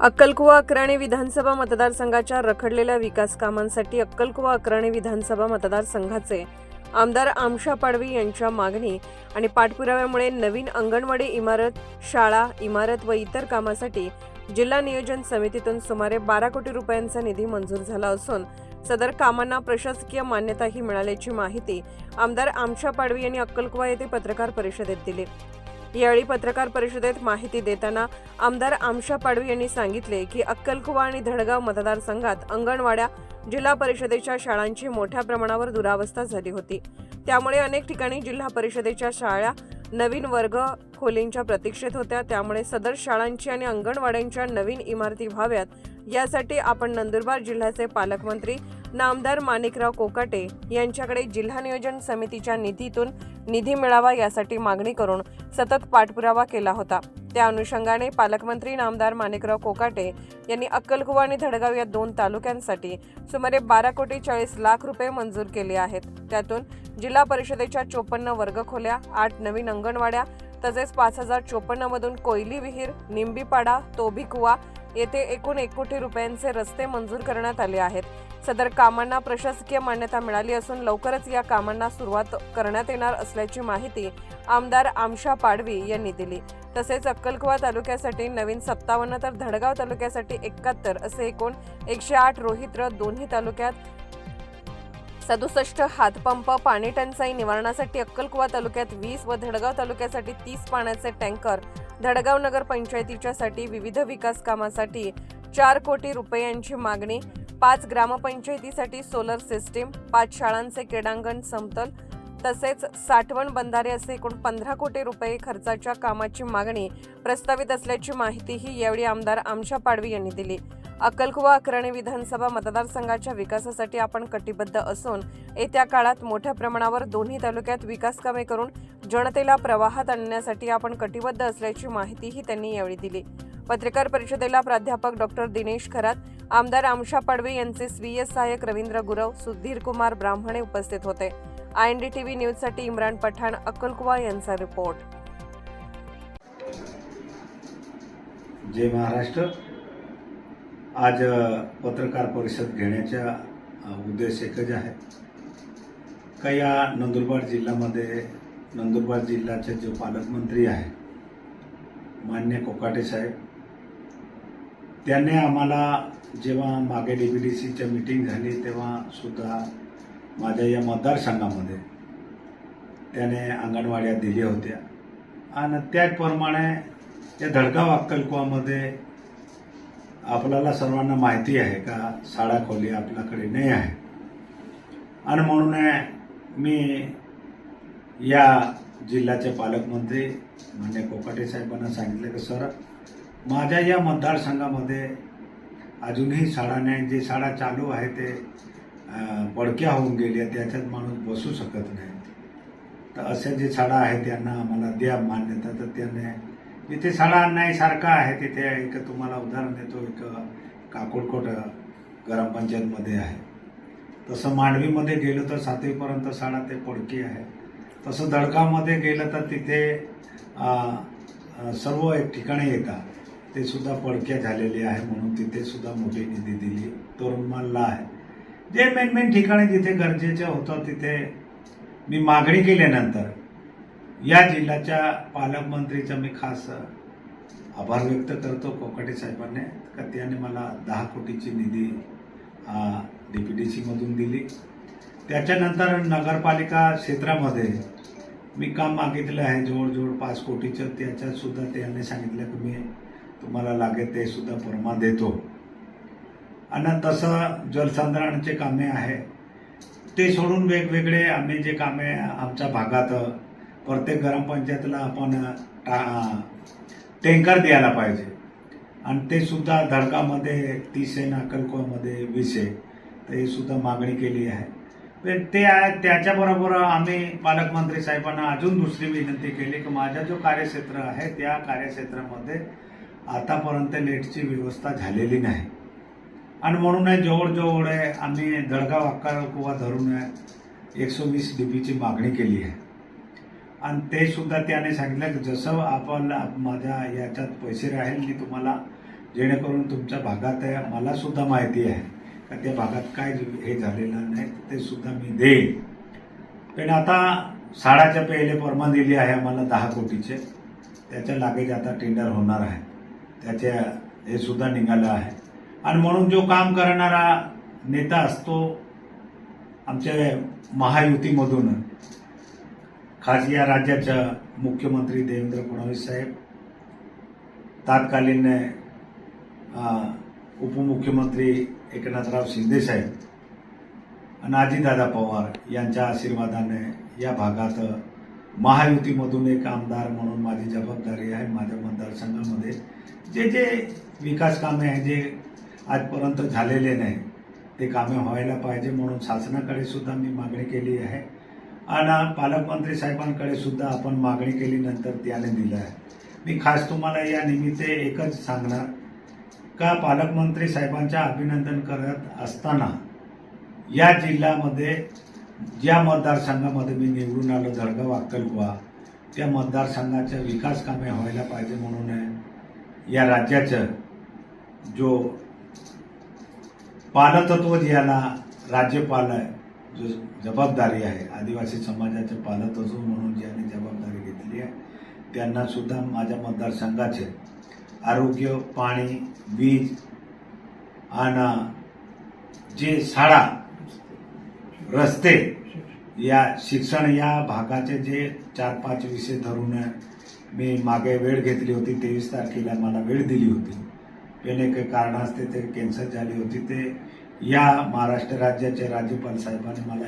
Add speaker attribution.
Speaker 1: अक्कलकुवा अक्राणी विधानसभा मतदारसंघाच्या रखडलेल्या विकास कामांसाठी अक्कलकुवा अक्राणी विधानसभा मतदारसंघाचे आमदार आमशा पाडवी यांच्या मागणी आणि पाठपुराव्यामुळे नवीन अंगणवाडी इमारत शाळा इमारत व इतर कामासाठी जिल्हा नियोजन समितीतून सुमारे बारा कोटी रुपयांचा निधी मंजूर झाला असून सदर कामांना प्रशासकीय मान्यताही मिळाल्याची माहिती आमदार आमशा पाडवी यांनी अक्कलकुवा येथे पत्रकार परिषदेत दिली. यावेळी पत्रकार परिषदेत माहिती देताना आमदार आमशा पाडवी यांनी सांगितले की अक्कलकुवा आणि धडगाव मतदारसंघात अंगणवाड्या जिल्हा परिषदेच्या शाळांची मोठ्या प्रमाणावर दुरावस्था झाली होती. त्यामुळे अनेक ठिकाणी जिल्हा परिषदेच्या शाळा नवीन वर्ग खोलींच्या प्रतीक्षेत होत्या. त्यामुळे सदर शाळांची आणि अंगणवाड्यांच्या नवीन इमारती व्हाव्यात यासाठी आपण नंदुरबार जिल्ह्याचे पालकमंत्री नामदार माणिकराव कोकाटे यांच्याकडे जिल्हा नियोजन समितीच्या निधीतून निधी मिळावा यासाठी मागणी करून सतत पाठपुरावा केला होता. त्या अनुषंगाने पालकमंत्री नामदार माणिकराव कोकाटे यांनी अक्कलकुवा आणि धडगाव या दोन तालुक्यांसाठी सुमारे बारा कोटी चाळीस लाख रुपये मंजूर केले आहेत. त्यातून जिल्हा परिषदेच्या चोपन्न वर्गखोल्या आठ नवीन अंगणवाड्या तसेच पाच हजार चोपन्न मधून कोयली विहीर निंबीपाडा तोभिकुवा येथे एकूण एक कोटी रुपयांचे रस्ते मंजूर करण्यात आले आहेत. सदर कामांना प्रशासकीय मान्यता मिळाली असून लवकरच या कामांना सुरुवात करण्यात येणार असल्याची माहिती आमदार आमशा पाडवी यांनी दिली. तसेच अक्कलकुवा तालुक्यासाठी नवीन सत्तावन्न तर धडगाव तालुक्यासाठी एकाहत्तर असे एकूण एकशे आठ रोहित्र दोन्ही तालुक्यात सदुसष्ट हातपंप पाणी टंचाई निवारणासाठी अक्कलकुवा तालुक्यात वीस व धडगाव तालुक्यासाठी तीस पाण्याचे टँकर धडगाव नगर पंचायतीच्यासाठी विविध विकास कामासाठी चार कोटी रुपयांची मागणी पाच ग्रामपंचायतीसाठी सोलर सिस्टीम पाच शाळांचे क्रीडांगण समतल तसेच साठवण बंधारे असे एकूण पंधरा कोटी रुपये खर्चाच्या कामाची मागणी प्रस्तावित असल्याची माहितीही यावेळी आमदार आमशा पाडवी यांनी दिली. अक्कलकुवा अकराणी विधानसभा मतदारसंघाच्या विकासासाठी आपण कटिबद्ध असून येत्या काळात मोठ्या प्रमाणावर दोन्ही तालुक्यात विकास कामे करून जनतेला प्रवाहात आणण्यासाठी आपण कटिबद्ध असल्याची माहितीही त्यांनी यावेळी दिली. पत्रकार परिषदेला प्राध्यापक डॉक्टर दिनेश खरात आमदार आमशा पाडवे यांचे स्वीय सहाय्यक रवींद्र गुरव सुधीर कुमार ब्राह्मणे उपस्थित होते. I N D T V न्यूजसाठी इम्रान पठाण अक्कलकुवा यांचा रिपोर्ट.
Speaker 2: जय महाराष्ट्र. आज पत्रकार परिषद घेण्याच्या उद्देश एकच आहे. का या नंदुरबार जिल्ह्यामध्ये नंदुरबार जिल्ह्याचे जे पालकमंत्री आहे मान्य कोकाटे साहेब त्याने आम्हाला जेव्हा मागे डी बी डी सीच्या मीटिंग झाली तेव्हा सुद्धा माझ्या या मतदारसंघामध्ये त्याने अंगणवाड्या दिल्या होत्या. आणि त्याचप्रमाणे या धडगाव अक्कलकुवामध्ये आपल्याला सर्वांना माहिती आहे का शाळा खोली आपल्याकडे नाही आहे? आणि म्हणून मी या जिल्ह्याचे पालकमंत्री म्हणजे कोकाटे साहेबांना सांगितलं की सर माझ्या या मतदारसंघामध्ये अजूनही शाळा नाही. जे शाळा चालू आहे ते पडक्या होऊन गेल्या त्याच्यात माणूस बसू शकत नाही. तर अशा जे शाळा आहे त्यांना आम्हाला द्या मान्यता. तर त्याने इथे सडा अन्याय सारखा आहे तिथे एक तुम्हाला उदाहरण देतो एक काकोडकोट ग्रामपंचायतमध्ये आहे. तसं मांडवीमध्ये गेलो तर सातवीपर्यंत साडा ते पडकी आहे. तसं दडगावमध्ये गेलं तर तिथे सर्व एक ठिकाणी येतात. ते सुद्धा पडक्या झालेली आहे म्हणून तिथे सुद्धा मोठी निधी दिली. तोरणमालला आहे. जे मेन मेन ठिकाणी जिथे गरजेचं होतं तिथे मी मागणी केल्यानंतर या जिल्ह्याच्या पालकमंत्रीचा मी खास आभार व्यक्त करतो कोकाटे साहेबांनी का त्याने मला दहा कोटीची निधी डी पी डी सीमधून दिली. त्याच्यानंतर नगरपालिका क्षेत्रामध्ये मी काम मागितलं आहे जवळजवळ पाच कोटीचं. त्याच्यातसुद्धा त्याने सांगितलं की मी तुम्हाला लागेल ते सुद्धा परमा देतो. आणि तसं जलसंधारणाचे कामे आहे. ते सोडून वेगवेगळे आम्ही जे कामे आमच्या भागात प्रत्येक ग्रामपंचायतीला आपण टा- टँकर द्यायला पाहिजे. आणि ते सुद्धा धडकामध्ये तीस आहे नाकलकोमध्ये वीस आहे. तर हे सुद्धा मागणी केली आहे. म्हणजे ते आहे त्याच्याबरोबर आम्ही पालकमंत्री साहेबांना अजून दुसरी विनंती केली की माझा जो कार्यक्षेत्र आहे त्या कार्यक्षेत्रामध्ये आतापर्यंत नेटची व्यवस्था झालेली नाही. आणि म्हणून जवळजवळ आम्ही दडगाव अक्कलकुवा धरून एकशे वीस डीबीची मागणी केली आहे. आणि ते सुद्धा त्याने सांगितलं की जसं आपण माझ्या याच्यात पैसे राहील मी तुम्हाला जेणेकरून तुमच्या भागात आहे मला सुद्धा माहिती आहे. का त्या भागात काय हे झालेलं नाही ते सुद्धा मी देईन. पण आता शाळाच्या पहिले परमा दिली आहे आम्हाला दहा कोटीचे. त्याच्या लागेच आता टेंडर होणार आहे. त्याच्या हे सुद्धा निघालं आहे. आणि म्हणून जो काम करणारा नेता असतो आमच्या महायुतीमधून खास या राज्याच्या मुख्यमंत्री देवेंद्र फडणवीस साहेब तात्कालीन उपमुख्यमंत्री एकनाथराव शिंदे साहेब आणि अजितदादा पवार यांच्या आशीर्वादाने या भागात महायुतीमधून एक आमदार म्हणून माझी जबाबदारी आहे माझ्या मतदारसंघामध्ये. जे जे विकास कामे आहे जे आजपर्यंत झालेले नाही ते कामे व्हायला पाहिजे म्हणून शासनाकडे सुद्धा मी मागणी केली आहे. आणि पालकमंत्री साहेबांकडे सुद्धा आपण मागणी केली नंतर त्याने दिलं आहे मी खास तुम्हाला या निमित्त एकच सांगणार. का पालकमंत्री साहेबांच्या अभिनंदन करत असताना या जिल्ह्यामध्ये ज्या मतदारसंघामध्ये मी निवडून आलो जळगाव अक्कलकुवा त्या मतदारसंघाच्या विकास कामे व्हायला पाहिजे म्हणून या राज्याचं जो पालतत्व ज्याला राज्यपाल आहे जो जबाबदारी आहे आदिवासी समाजाचे पालतत्व म्हणून ज्यांनी जबाबदारी घेतली आहे त्यांनासुद्धा माझ्या मतदारसंघाचे आरोग्य पाणी वीज आणि जे शाळा रस्ते या शिक्षण या भागाचे जे चार पाच विषय धरून मी मागे वेळ घेतली होती तेवीस तारखेला मला वेळ दिली होती. पण एक कारणास्ते ते कॅन्सल झाली होती. ते या महाराष्ट्र राज्याचे राज्यपाल साहेबांनी मला